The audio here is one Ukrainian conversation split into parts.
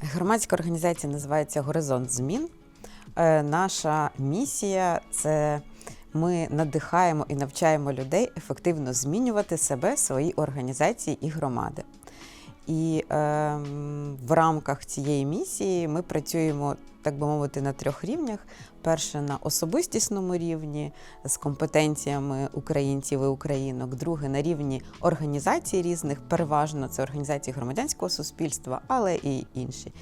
Громадська організація називається Горизонт змін. Е, Наша місія це ми надихаємо і навчаємо людей ефективно змінювати себе, свої організації і громади. І ем, в рамках цієї місії ми працюємо, так би мовити, на трьох рівнях. Перше на особистісному рівні з компетенціями українців і українок. Друге на рівні організацій різних, переважно це організації громадянського суспільства, але і інші.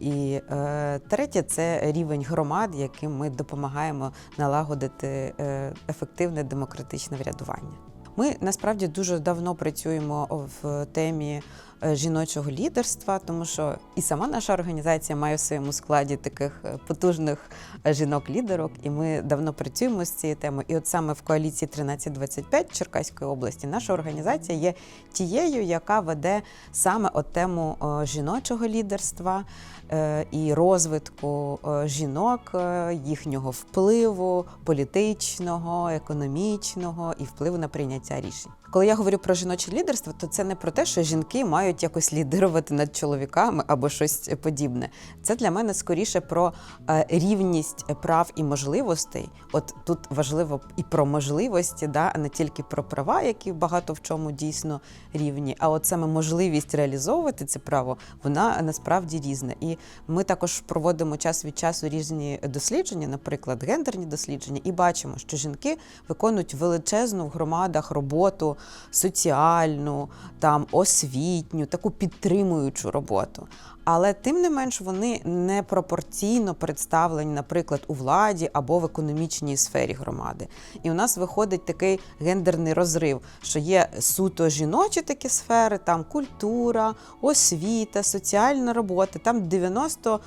І е, третє це рівень громад, яким ми допомагаємо налагодити е, ефективне демократичне врядування. Ми насправді дуже давно працюємо в темі е, жіночого лідерства, тому що і сама наша організація має в своєму складі таких е, потужних е, жінок-лідерок, і ми давно працюємо з цією темою. І от саме в коаліції 1325 Черкаської області наша організація є тією, яка веде саме от тему е, жіночого лідерства е, і розвитку е, жінок, е, їхнього впливу політичного, економічного і впливу на прийняття рішень. Коли я говорю про жіноче лідерство, то це не про те, що жінки мають якось лідерувати над чоловіками або щось подібне. Це для мене скоріше про е, рівність прав і можливостей. От тут важливо і про можливості, да, а не тільки про права, які багато в чому дійсно рівні. А от саме можливість реалізовувати це право, вона насправді різна. І ми також проводимо час від часу різні дослідження, наприклад, гендерні дослідження, і бачимо, що жінки виконують величезну в громадах роботу соціальну, там освітню, таку підтримуючу роботу. Але тим не менш вони не пропорційно представлені, наприклад, у владі або в економічній сфері громади. І у нас виходить такий гендерний розрив, що є суто жіночі такі сфери, там культура, освіта, соціальна робота, там 90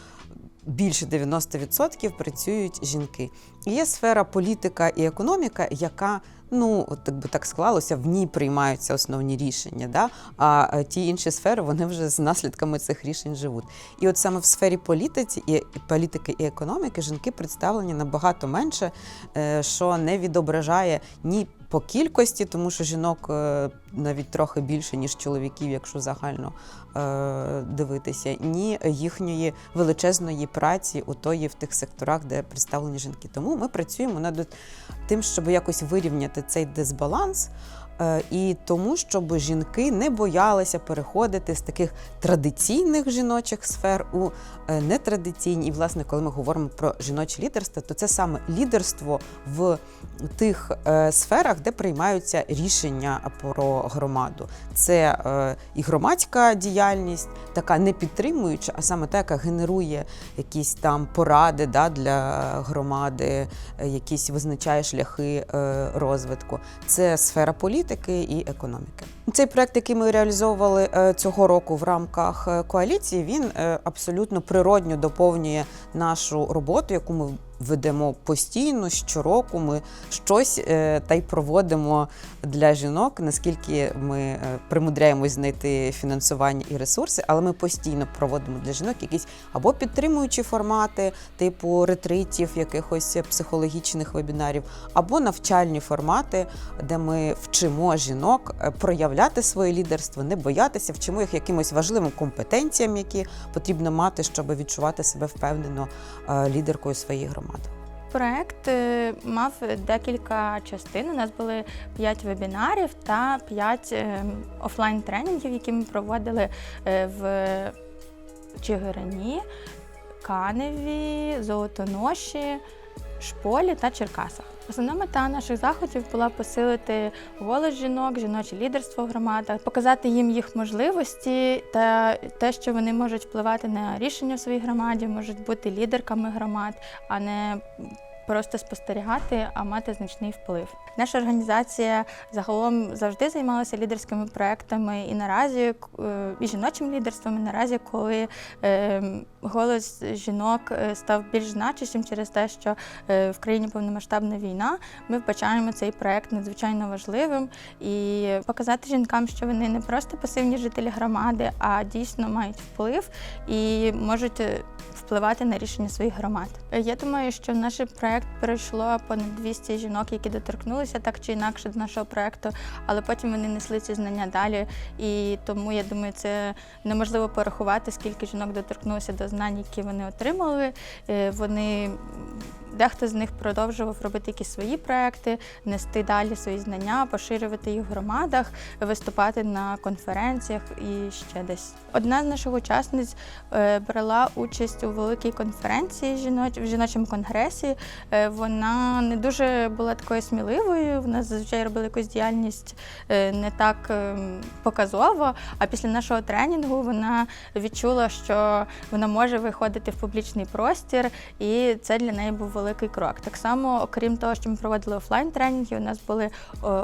більше 90% працюють жінки. І є сфера політика і економіка, яка ну так би так склалося, в ній приймаються основні рішення. Да? А е, ті інші сфери вони вже з наслідками цих рішень живуть. І от саме в сфері політиці і політики і економіки жінки представлені набагато менше, е, що не відображає ні по кількості, тому що жінок е, навіть трохи більше, ніж чоловіків, якщо загально е, дивитися, ні їхньої величезної праці у тої в тих секторах, де представлені жінки. Тому ми працюємо над тим, щоб якось вирівняти цей дисбаланс. Е, І тому, щоб жінки не боялися переходити з таких традиційних жіночих сфер у е, нетрадиційні. І, власне, коли ми говоримо про жіноче лідерство, то це саме лідерство в тих е, сферах, де приймаються рішення про громаду. Це і громадська діяльність, така не підтримуюча, а саме та, яка генерує якісь там поради да, для громади, якісь визначає шляхи розвитку. Це сфера політики і економіки. Цей проект, який ми реалізовували е, цього року в рамках е, коаліції, він е, абсолютно природньо доповнює нашу роботу, яку ми ведемо постійно щороку. Ми щось е, та й проводимо для жінок, наскільки ми е, примудряємось знайти фінансування і ресурси, але ми постійно проводимо для жінок якісь або підтримуючі формати, типу ретритів, якихось психологічних вебінарів, або навчальні формати, де ми вчимо жінок е, проявляти своє лідерство, не боятися, вчимо їх якимось важливим компетенціям, які потрібно мати, щоб відчувати себе впевнено лідеркою своєї громади. Проект е, мав декілька частин. У нас були 5 вебінарів та 5 офлайн тренінгів, які ми проводили е, в Чигирині, Каневі, Золотоноші, Шполі та Черкасах. Основна мета наших заходів була посилити голос жінок, жіноче лідерство в громадах, показати їм їх можливості та те, що вони можуть впливати на рішення в своїй громаді, можуть бути лідерками громад, а не просто спостерігати, а мати значний вплив. Наша організація загалом завжди займалася лідерськими проектами і наразі е, і жіночим лідерством, і наразі, коли е, голос жінок е, став більш значущим через те, що в країні повномасштабна війна, ми вбачаємо цей проект надзвичайно важливим і показати жінкам, що вони не просто пасивні жителі громади, а дійсно мають вплив і можуть впливати на рішення своїх громад. Я думаю, що наш проект проект перейшло понад 200 жінок, які доторкнулися так чи інакше до нашого проекту, але потім вони несли ці знання далі. І тому я думаю, це неможливо порахувати, скільки жінок доторкнулося до знань, які вони отримали. Е, Вони дехто з них продовжував робити якісь свої проекти, нести далі свої знання, поширювати їх в громадах, виступати на конференціях і ще десь. Одна з наших учасниць е, брала участь у великій конференції в жіночому конгресі. Е, Вона не дуже була такою сміливою. Вона зазвичай робила якусь діяльність е, не так е, показово. А після нашого тренінгу вона відчула, що вона може виходити в публічний простір, і це для неї був великий крок. Так само, окрім того, що ми проводили офлайн тренінги, у нас були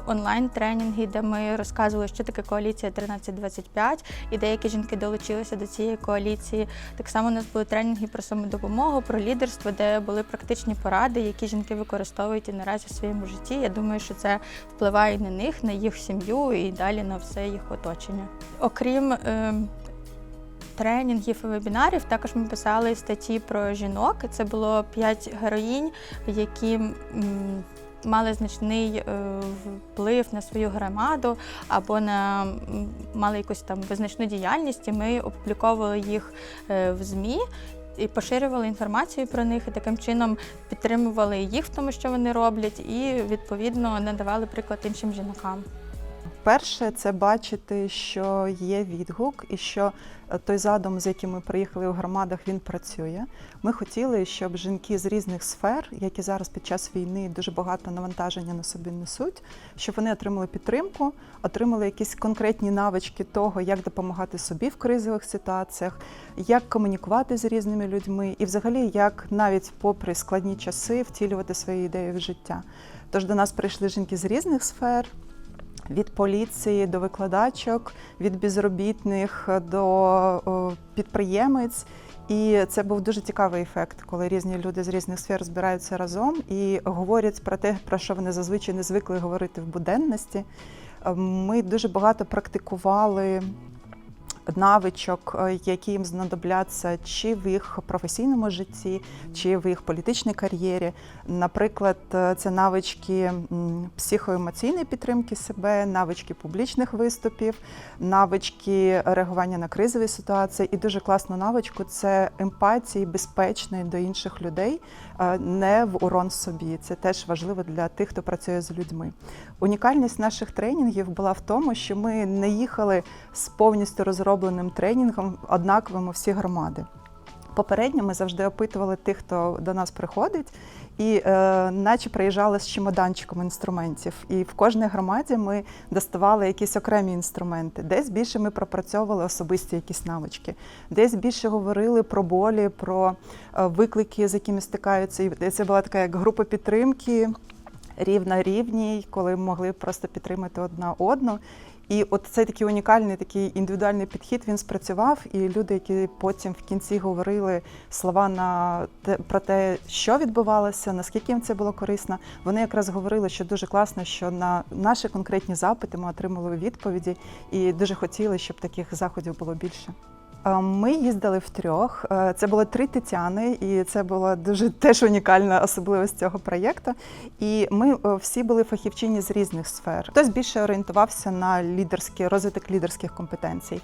онлайн тренінги, де ми розказували, що таке коаліція 1325, і деякі жінки долучилися до цієї коаліції. Так само у нас були тренінги про самодопомогу, про лідерство, де були практичні поради, які жінки використовують і наразі в своєму житті. Я думаю, що це впливає на них, на їх сім'ю і далі на все їх оточення. Окрім е, тренінгів і вебінарів, також ми писали статті про жінок. Це було п'ять героїнь, які мали значний е, вплив на свою громаду або на мали якусь там визначну діяльність. І ми опубліковували їх е, в ЗМІ. І поширювали інформацію про них, і таким чином підтримували їх в тому, що вони роблять, і відповідно надавали приклад іншим жінкам. Перше, це бачити, що є відгук, і що е, той задум, з яким ми приїхали в громадах, він працює. Ми хотіли, щоб жінки з різних сфер, які зараз під час війни дуже багато навантаження на собі несуть, щоб вони отримали підтримку, отримали якісь конкретні навички того, як допомагати собі в кризових ситуаціях, як комунікувати з різними людьми, і взагалі як навіть попри складні часи втілювати свої ідеї в життя. Тож до нас прийшли жінки з різних сфер. Від поліції до викладачок, від безробітних до підприємець. І це був дуже цікавий ефект, коли різні люди з різних сфер збираються разом і говорять про те, про що вони зазвичай не звикли говорити в буденності. Е, Ми дуже багато практикували навичок, е, які їм знадобляться чи в їх професійному житті, чи в їх політичній кар'єрі. Наприклад, е, це навички психоемоційної підтримки себе, навички публічних виступів, навички реагування на кризові ситуації. І дуже класну навичку це емпатії безпечної до інших людей, е, не в урон собі. Це теж важливо для тих, хто працює з людьми. Унікальність наших тренінгів була в тому, що ми не їхали з повністю розробленим тренінгом однаковим у всі громади. Попередньо ми завжди опитували тих, хто до нас приходить, і е, наче приїжджали з чемоданчиком інструментів. І в кожній громаді ми доставали якісь окремі інструменти. Десь більше ми пропрацьовували особисті якісь навички, десь більше говорили про болі, про е, виклики, з якими стикаються. І це була така як група підтримки рівна рівній, коли могли просто підтримати одна одну. І от цей такий унікальний, такий індивідуальний підхід він спрацював. І люди, які потім в кінці говорили слова на те про те, що відбувалося, наскільки їм це було корисно, вони якраз говорили, що дуже класно, що на наші конкретні запити ми отримали відповіді, і дуже хотіли, щоб таких заходів було більше. Е, Ми їздили втрьох. Е, Це було три Тетяни, і це була дуже теж унікальна особливість цього проєкту. І ми е, всі були фахівчині з різних сфер. Хтось більше орієнтувався на лідерський розвиток лідерських компетенцій.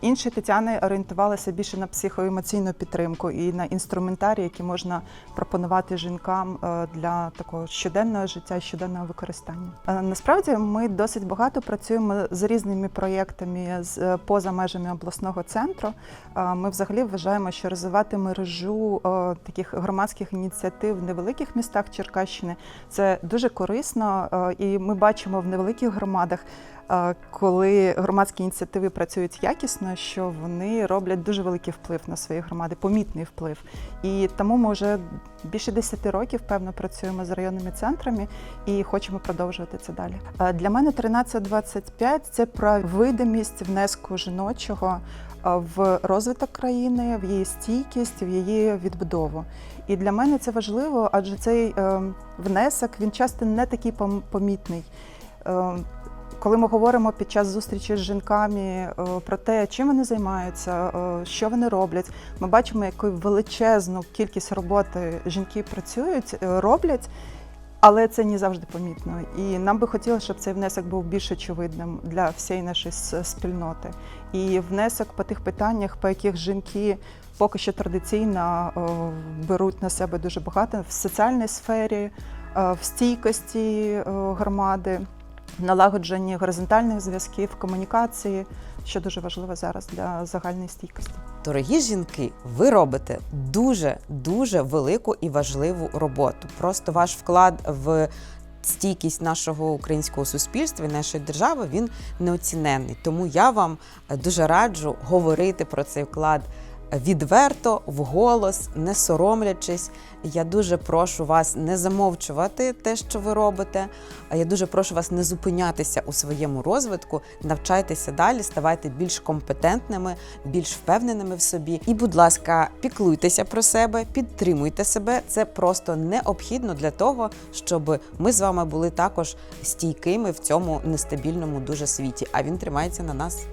Інші Тетяни орієнтувалися більше на психоемоційну підтримку і на інструментарій, які можна пропонувати жінкам для такого щоденного життя, щоденного використання. Насправді ми досить багато працюємо з різними проєктами поза межами обласного центру. Ми взагалі вважаємо, що розвивати мережу таких громадських ініціатив в невеликих містах Черкащини це дуже корисно, і ми бачимо в невеликих громадах. Коли громадські ініціативи працюють якісно, що вони роблять дуже великий вплив на свої громади, помітний вплив. І тому ми вже більше 10 років, певно, працюємо з районними центрами і хочемо продовжувати це далі. Для мене 1325 – це про видимість внеску жіночого в розвиток країни, в її стійкість, в її відбудову. І для мене це важливо, адже цей е, внесок він часто не такий пом- помітний. Коли ми говоримо під час зустрічі з жінками е, про те, чим вони займаються, е, що вони роблять, ми бачимо, яку величезну кількість роботи жінки працюють, е, роблять. Але це не завжди помітно. І нам би хотілося, щоб цей внесок був більш очевидним для всієї нашої спільноти. І внесок по тих питаннях, по яких жінки поки що традиційно беруть на себе дуже багато в соціальній сфері, в стійкості громади, налагодженні горизонтальних зв'язків, комунікації, що дуже важливо зараз для загальної стійкості. Дорогі жінки, ви робите дуже дуже велику і важливу роботу. Просто ваш вклад в стійкість нашого українського суспільства і нашої держави він неоціненний. Тому я вам дуже раджу говорити про цей вклад відверто, вголос, не соромлячись. Я дуже прошу вас не замовчувати те, що ви робите. А Я дуже прошу вас не зупинятися у своєму розвитку, навчайтеся далі, ставайте більш компетентними, більш впевненими в собі. І, будь ласка, піклуйтеся про себе, підтримуйте себе. Це просто необхідно для того, щоб ми з вами були також стійкими в цьому нестабільному дуже світі. А він тримається на нас.